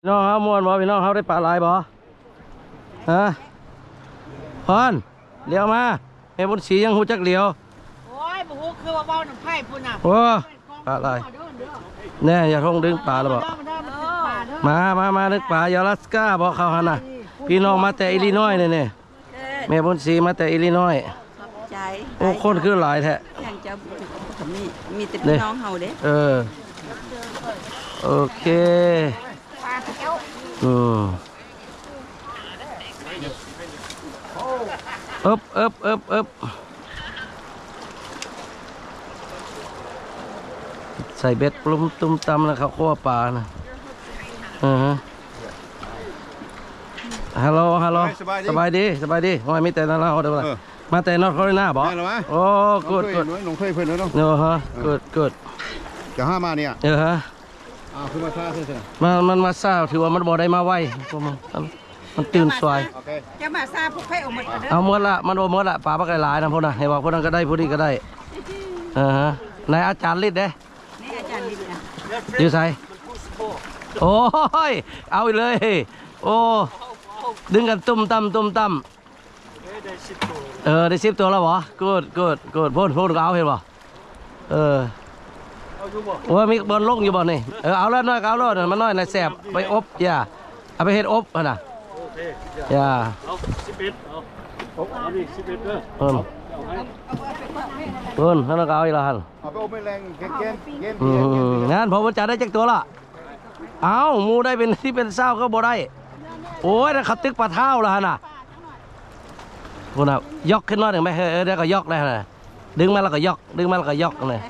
พี่น้องเฮามวนบ่พี่น้องเฮาได้ปลาหลายบ่ฮะพอนเลี้ยวมาเฮ้บนสียังหูจักเหลียวโอ้ยบ่ฮู้คือว่าเว้าน้ำไผ่พุ่นน่ะโอ้ปลาหลายแน่อย่าท่องดึงปลาแล้วบ่เด้อเด้อมันเป็นปลาเด้อมามามาดึงปลาอยาลัสกาบ่เขาหันน่ะพี่น้องมาแต่อิลลินอยนี่นี่แม่บนสีมาแต่อิลลินอยใจโอ้คนคือหลายแท้อย่างจะมีมีแต่เด้พี่น้องเฮาเด้เออโอเค อืมอึบอึบอึบอึบใส่เบ็ดปลุมตุ้มตำแล้วเขาคั่วปลานะอือฮะฮัลโหลฮัลโหลสบายดีสบายดีสบายดีว่ามีแต่นั่นเราเดี๋ยวเออมาแต่นอร์ทแคโรไลนาบ่แม่นเหรอวะโอ้กดกดน้องเคยเพื่อนเนาะเนอะฮะกดกดจะห้ามาเนี่ยเออฮะ อ้าวคือมาซ่าเถอะมันมันมาซ่าถือว่ามันบ่ได้มาไวพวกมันมันตื่นสวยโอเคจะมาซาพวกไผเอาหมดกันเด้อเอาหมดละมันโอหมดละปลาปลากระหลายนะพวกน่ะให้ว่าพวกนั้นก็ได้พวกนี้ก็ได้เออฮะนายอาจารย์ฤทธิ์เด้นี่อาจารย์ดินนะอยู่ไสโอ้ยเอาอีกเลย โอ้ดึงกันตุ้มตั้มตุ้มตั้มเออได้สิบตัวแล้วเหรอกูดกูดกูดพ่นพ่นก็เอาเห็นบ่เออ โอ้ยมีบอลลงอยู่บ่นี่เออเอาแล้วน้อยก็เอาแล้วน่ะมันน้อยน่ะแสบไปอบอย่าเอาไปเฮ็ดอบหั่นน่ะอย่าเอาสิบเอ็ดเอาเอาเอานี่สิบเอ็ดเด้อเพิ่นเพิ่นท่านก็เอาอีกแล้วหั่นเอาไปอบไม่แรงเกนเกนเกนอืมงั้นผมจะได้จักตัวละเอ้าหมูได้เป็นที่เป็นเศร้าก็บ่ได้โอ้ยนั่นเขาตึกปลาเท้าแล้วหั่นน่ะพุ่นน่ะยกขึ้นมาถึงไหมเออเออเดี๋ยวก็ยกได้หั่นน่ะดึงมาแล้วก็ยก ดึงมาแล้วก็ยกเลย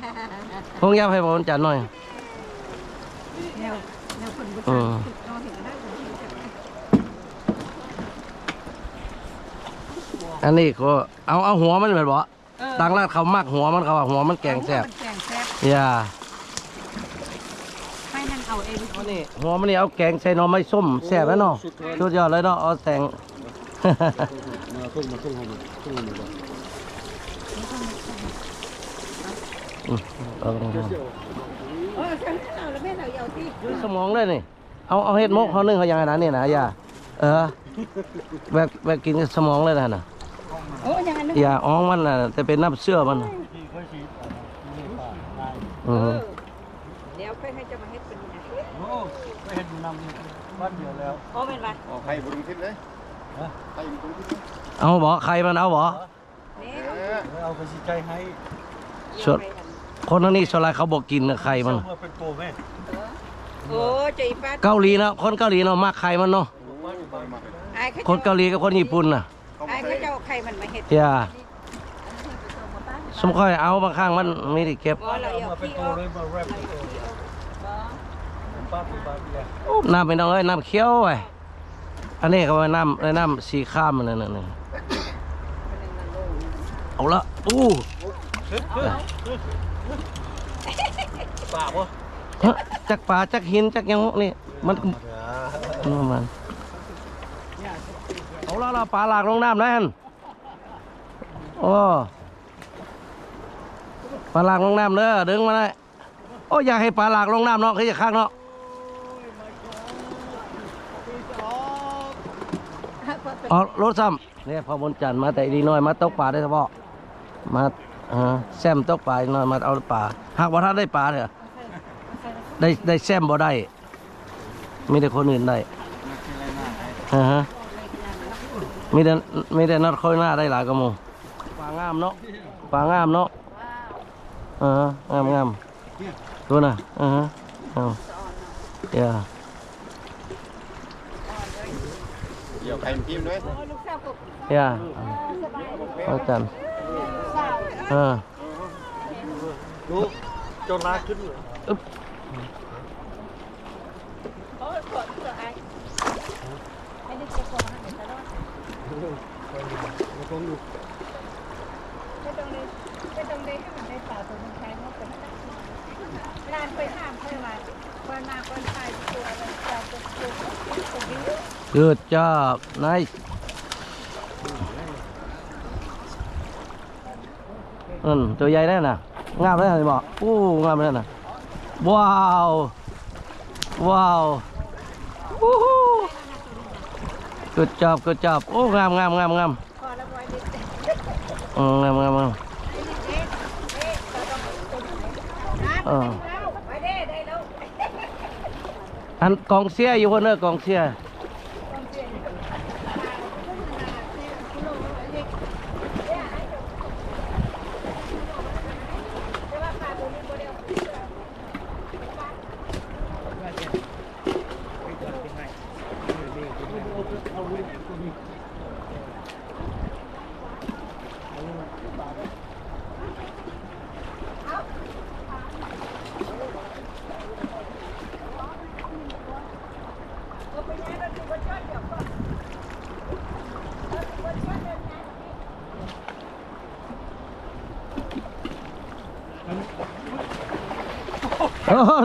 พงยับให้ผมจัดหน่อยแนวแนวคนบ่อืมน้องเห็นก็ได้อันนี้ก็เอาเอาหัวมันแบบบ่ต่างราดเขามักหัวมันเขาว่าหัวมันแกงแซ่บมันแกงแซ่บอย่าให้นั่นเอาเองหัวนี่หัวมันนี่เอาแกงใส่หน่อไม้ส้มแซ่บแล้วเนาะสุดยอดเลยเนาะเอาแสงมาทุ่งมาทุ่งให้มันทุ่งให้มันก่อน เอาลงมาเออฉันเอาแล้วแม่เราเอาที่ดูสมองเลยนี่ เอาเอาเห็ดมกเขานึ่งเขายังไงนะนี่นะอย่าเออแบบแบบกินกับสมองเลยนะน่ะโอ้ยังไงนึกอย่าอ้องมันน่ะแต่เป็นน้ำเชื่อมันน่ะที่เคยฉีดนี่ป่าตายอือฮึเดี๋ยวค่อยให้เจะมาเฮ็ดเป็นนี่นะโอ้ไปเห็นนำนี่บ้านเดียวแล้วโอ้แม่นว่าอ๋อใครบุญทิศเลยใครบุญทิศเลยเอาบ่ใครมันเอาบ่นี่เออเอาไปสิใจให้สด คนทั้งนี้สลายเขาบอกกินนะไข่มันเมื่อเป็นโกแม่โอ้ใจป้าเกาหลีนะคนเกาหลีเนาะมักไข่มันเนาะไอ้เขาคนเกาหลีกับคนญี่ปุ่นน่ะไอ้เขาเจ้าไข่มันมาเฮ็ดอย่าสมค่อยเอาบางครั้งมันไม่ได้เก็บ บ่เราเอาเมื่อเป็นที่โกออกเลยมาแรปเป็นโกป้าเป็นบ้านเดียวโอ้น้ำเป็นน้องเอ้ยน้ำเขียวไว้อันนี้เขาว่าน้ำเอ้ยน้ำสีข้ามมันนั่นน่ะเอาละอู้ ป่าบ่เฮ้ยจักป่าจักหินจักหยังนี่มันนี่มันเอาละเราปลาหลากลงน้ำนะฮันโอ้ปลาหลากลงน้ำเด้อดึงมาได้โอ้อยากให้ปลาหลากลงน้ำเนาะคือจะข้างเนาะอ๋อรถซ้ำเนี่ยพอบนจันทร์มาแต่อีน้อยมาตกปลาได้เฉพาะมา ออแซมตกปลาอีน้อยมาเอาปลาหากว่าท่านได้ปลาเถอะได้ได้แซมบ่ได้มีแต่คนอื่นได้อ่าฮะมีแต่มีแต่นัดค่อยหน้าได้หลายกระโมงปลางามเนาะปลางามเนาะอ่าฮะงามงามดูนะอ่าฮะเอาเดี๋ยวเดี๋ยวใครทีมด้วยเดี๋ยวเอาจันเออดูจนลากขึ้นอึ๊บไม่ต้องเลยไม่ต้องเลยให้มันได้ปลาตัวมันแพงมากกว่านั้นร้านไปห้ามค่อยมาเปิดมาเปิดขายตัวอะไรจะจะตัวตัวนี้ Good job nice อืมตัวใหญ่แน่น่ะงามเลยเห็นบอกอู้งามเลยน่ะว้าวว้าวอู้หกดจับกดจับโอ้งามงามงามงามอืมงามงามงามอันกองเสียอยู่คนเนอะกองเสีย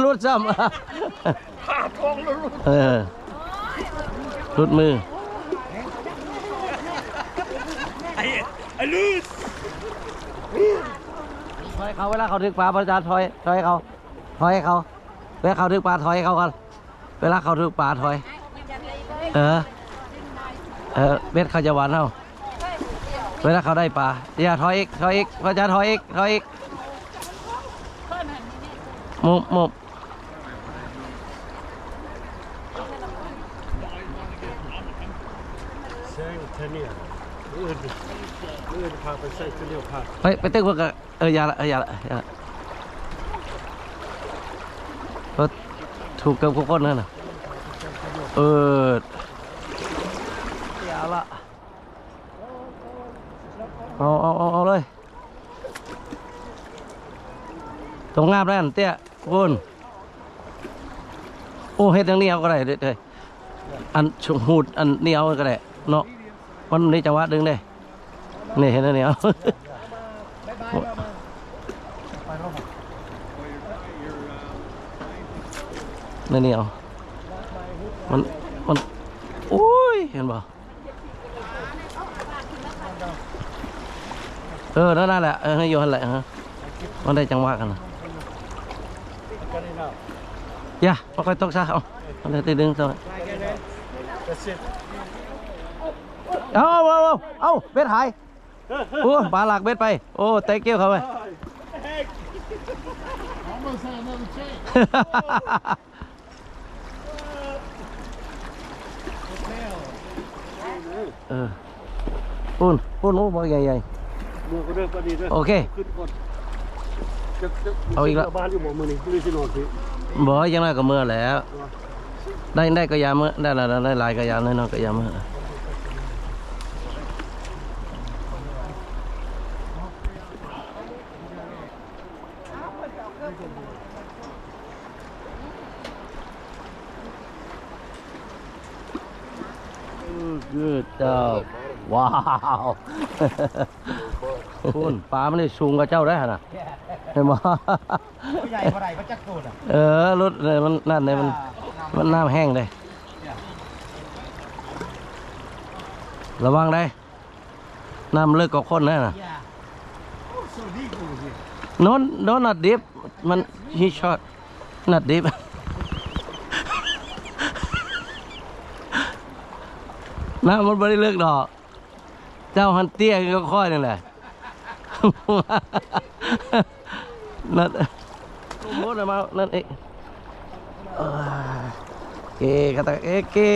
รุดซ้ำขาทองแล้วรุดเออรุดมือถอยเขาเวลาเขาถึกปลาพระอาจารย์ถอยถอยเขาถอยให้เขาเวลาเขาถึกปลาถอยให้เขากันเวลาเขาถึกปลาถอย เออเออเบ็ดเขาจะหวานเอาเวลาเขาได้ปลาอย่าถอยอีกถอยอีกพระอาจารย์ถอยอีกถอยอีก มบมบแซงเทเนียอื่นอื่นพาไปเทเนียพาไปตึกเพื่อเออยาละเออยาละยาละรถถูกเกือบทุกคนนั่นน่ะเออยาละเอาเอาเอาเลยตรงงามแล้วเตี้ย คุณโอ้เฮ็ดอย่างนี้เอาก็ได้เด้ออันชงหูดอันนี้เอาก็ได้เนาะมันนจังหวะดึงได้นี่เห็นแล้วเนี่ยเอานี่นี่เอามันมันโอ้ยเห็นป่เออนั่นนั่นแหละเออให้โยนแหละฮะมันได้จังหวะกันนะกันนี่นะ ยาไม่ค่อยตกซะเอาเอาเลยตีดึงเสร็จเอาเอาเอาเอาเอาเบ็ดหายโอ้ปลาหลักเบ็ดไป โอ้เตะเกี้ยวเขาไป เออปูนปูนโอ้บอใหญ่มือก็เดินพอดีด้วยโอเค เอาอีกแล้วบ้านอยู่หมอมือนี่ไม่ใช่นอนพี่ บอยังไงก็เมื่อแล้ว ได้ได้ก็ยาเมื่อได้ละได้ลายก็ยาน้อยๆก็ยาเมื่อยืดเจ้าว้าว คุณปลาไม่ได้สูงกับเจ้าได้ขนาด เห็นไหมผู้ใหญ่เท่าไหร่ก็จักโกนอะเออรถเลยมันนั่นเลยมันมันน้ำแห้งเลยระวังได้น้ำเลิกกับคนนั่นน่ะโซดีกูสิโน้นโน้นนัดดิบมันฮีช็อตนัดดิบน้ำมันไม่ได้เลิกดอก เจ้าฮันเตี้ยก็ค่อยนี่แหละ นัดโอ้โหนะมานั่นเอง Oke, kata oke.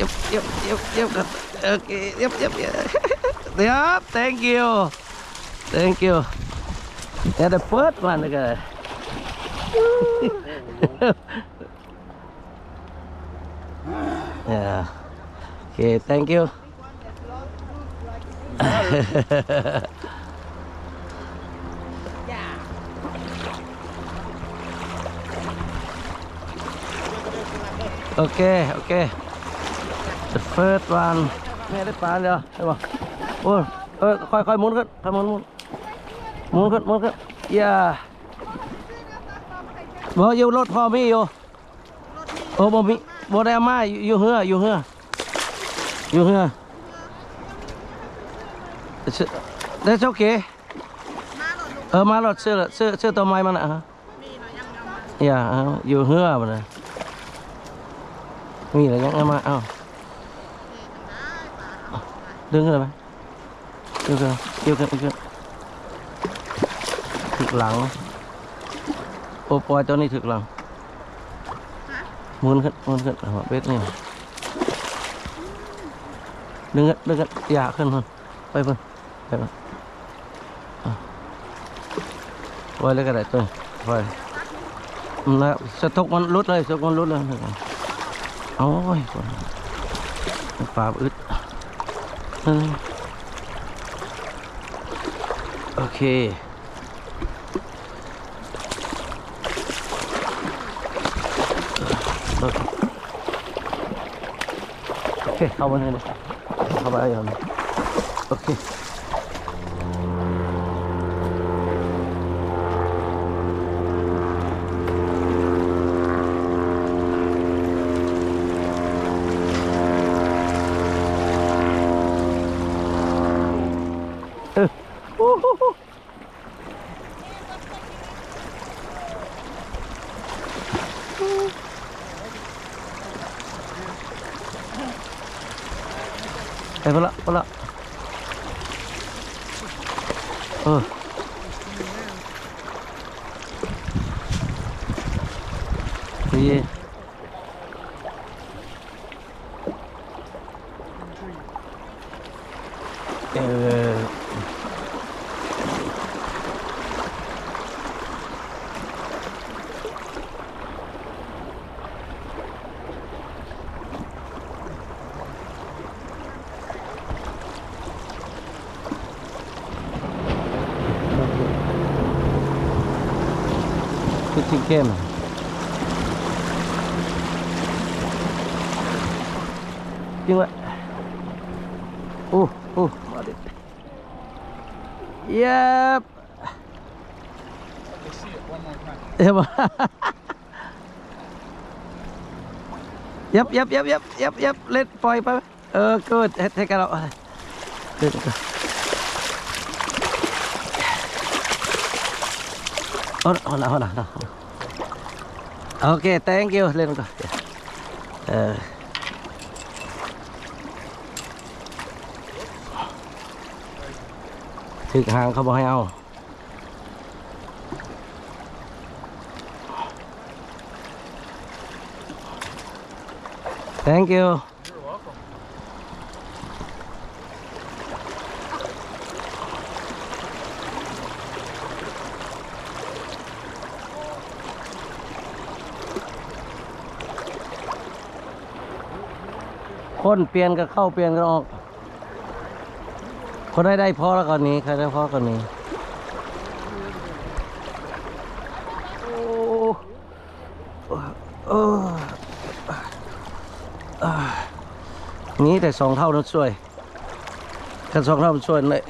Yep, yep, yep, yep. kata- Oke, yep, yep, yep. Yep, thank you. Thank you. Yeah, the first one again. yeah. Okay, thank you. Okay, okay. The first one แม่ได้ปลาเดียวใช่ป่ะโอ้ยเออค่อยค่อยหมุนขึ้นค่อยหมุนหมุนหมุนขึ้นหมุนขึ้นอย่าบ่อยู่รถพ่อมีอยู่โอ้บ่มีบ่ได้เอามาอยู่อยู่เฮืออยู่เฮืออยู่เฮือ It's- That's okay เออมารถเสื้อเสื้อเสื้อตัวไม้มันอะฮะอย่าฮะอยู่เฮือมันนะ มีอะไรยังเอามาเอาดึงเลยไหมดึงเลยเกี่ยวกันเกี่ยวกันถึกหลัง โอปอยตัวนี้ถึกหลังหมุนขึ้นหมุนขึ้นเอาเบ็ดนี่ดึงกันดึงกันอย่าขึ้นพุ่นไปพุ่นไปพุ่นอะปล่อยเลยก็ได้ตัวนี้ปล่อยนะสะทกมันรุดเลยสะทกมันรุดเลย โอ้ยปลาอึดโอเค โอเค เข้ามาเลยนะเข้ามาอย่างโอเค cái ờ, chicken kem này Oh, oh, got it. Yep. Let me see it one more time. yep, yep, yep, yep, yep, yep. Let boy, boy. Oh, good. Take it out. Good, good. Hold on, hold on, hold on. Okay, thank you. Let me go. Yeah. Uh, ถึกหางเขาบอกให้เอา thank you คนเปลี่ยนก็เข้าเปลี่ยนก็ออก คนได้ได้พ่อแล้วก่อนนี้ใครได้พ่อก่อนนี้โอ้โอ้อ่านี่แต่สองเท่านั้นช่วยกันสองเท่ามันช่วยเลย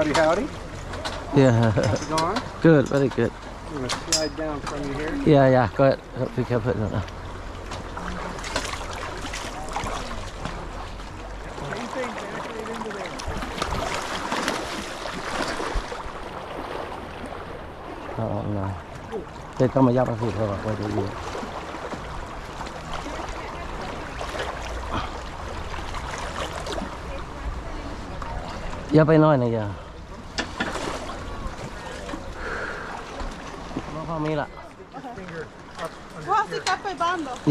Howdy, howdy. Yeah. How's it going? Good, very good. I'm going to slide down from you here. Yeah, yeah, go ahead. Hope you can put it on ờ, now. Đây có mà giao bác rồi và quay đi. Giao bay nói này giờ. รอ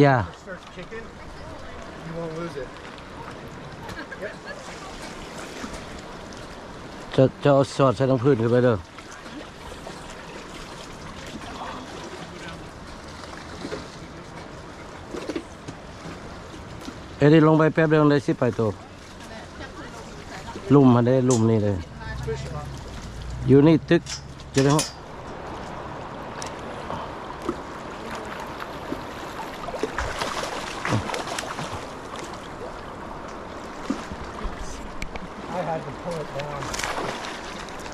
อย่า Starts kicking, you won't lose it. จะจะเอาสอดใส่ทั้งพื้นขึ้นไปเด้อ เอ้ยได้ลงไปแป๊บเดียวได้สิไปตัวลุ่มมาได้ลุ่มนี่เลย อยู่นี่ตึกจะได้ห้อง I had to pull it down. เออเดี๋ยวตกเลยจะตกเลยอย่าเออบุญได้อีกบุญได้อีกเก็บมือหมาเลยดึงเบ็ดเลยกระทบเบ็ดก่อนเลยย่านมันมันย่านแล้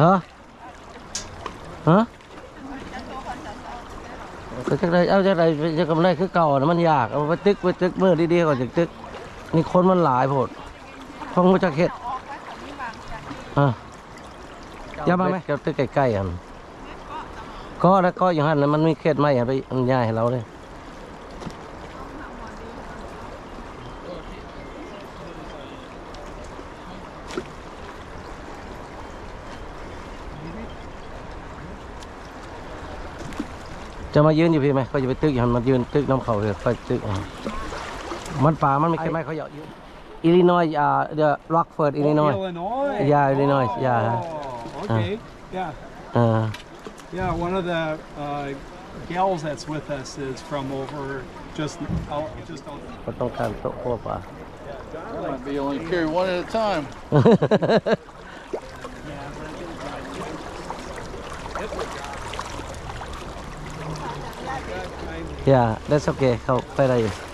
ฮะฮะก็จะได้เอาจะได้จะกำไรคือเก่านะมันยากเอาไปตึกไปตึกมือดีๆก่อนจะตึก นี่คนมันหลายโพดคงรู้จักเห็ดฮะอย่ามาไหมกับตึกใกล้ๆอันก็แล้วก็อย่างนั้นนะมันมีเขตไหมอะไปมันย่ายให้เราเลย จะมายืนอยู่พี่ไหมก็จะไปตึกอย่างนั้นมันยืนตึกน้ำเขาเลยค่อยตึกเอามันป่ามันไม่เขตไหมเขาอยากยืนอิลลินอยอ่าเดอะร็อกเฟิร์ดอิลลินอย Illinois. Yeah, Illinois, yeah. Oh, okay. Yeah. อ่า Yeah, one of the uh, gals that's with us is from over just out, just out. ก็ต้องการโต๊ะพวกป่า Might be only carry one at a time. Yeah that's okay เขาไปได้อยู่